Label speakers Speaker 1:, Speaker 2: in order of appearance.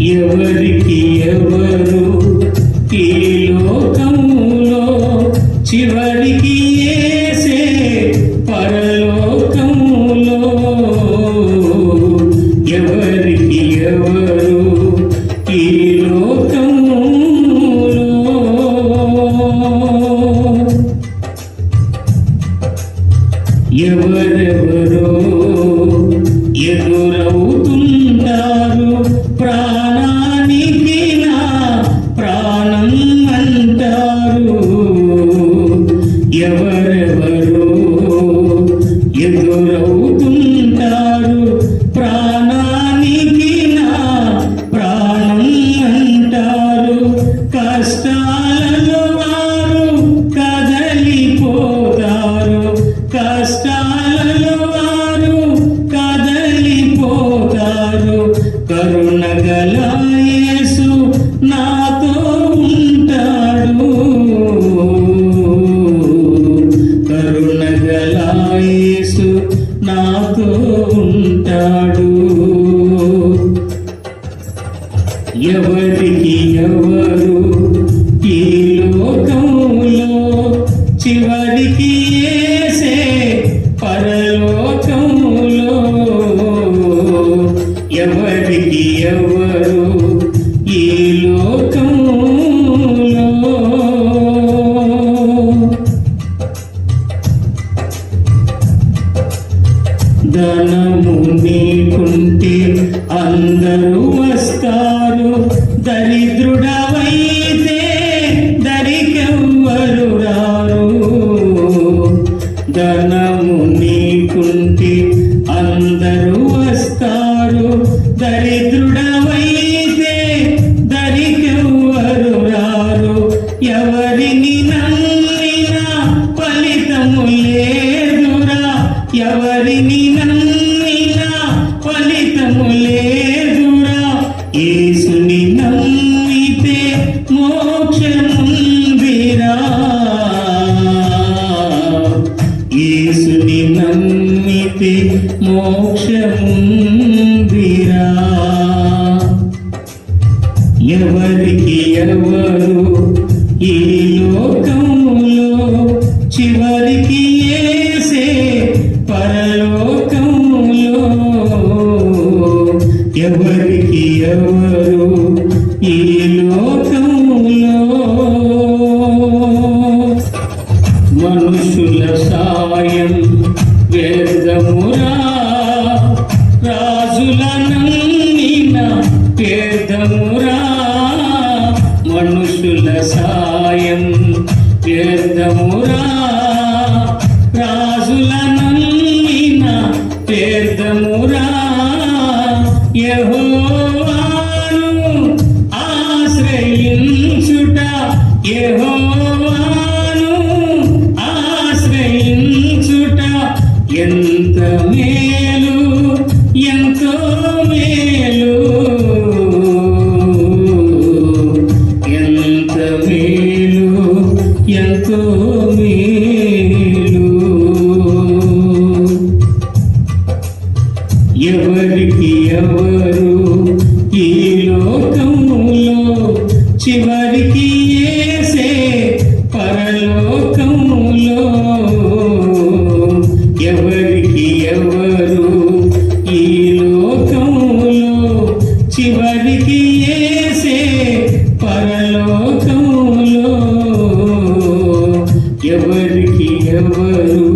Speaker 1: ఎవరికి ఎవరు ఈ లోకములో చివరికి ఏసే పరలోకములో? ఎవరికి ఎవరు ఈ లోకములో? ఎవరెవరో ఎదురవుతుంటారు ప్రా Hallelujah. వచ్చాడు ఎవరికి ఎవరు ఈ లోకంలో చివరికి ఏసే పరలోకంలో ఎవరికి ఎవరు అందరూ వస్తారు దరిద్రుడవైతే దరికెవ్వరు రారు. ధనము నీకుంటే అందరూ వస్తారు. దరిద్రుడవైతే దరికెవ్వరు రారు. ఎవరిని నమ్మినా ఫలితము లేదురా. ఎవరిని నమ్మి యేసుని మోక్షముందిరా ఎవరికి ఎవరు ఈ లోకములో చివరికి ఏసే పరలోకములో ఎవరికి ఎవరు Yeah. చివరికి ఏసే పరలోకములో ఎవరికి ఎవరు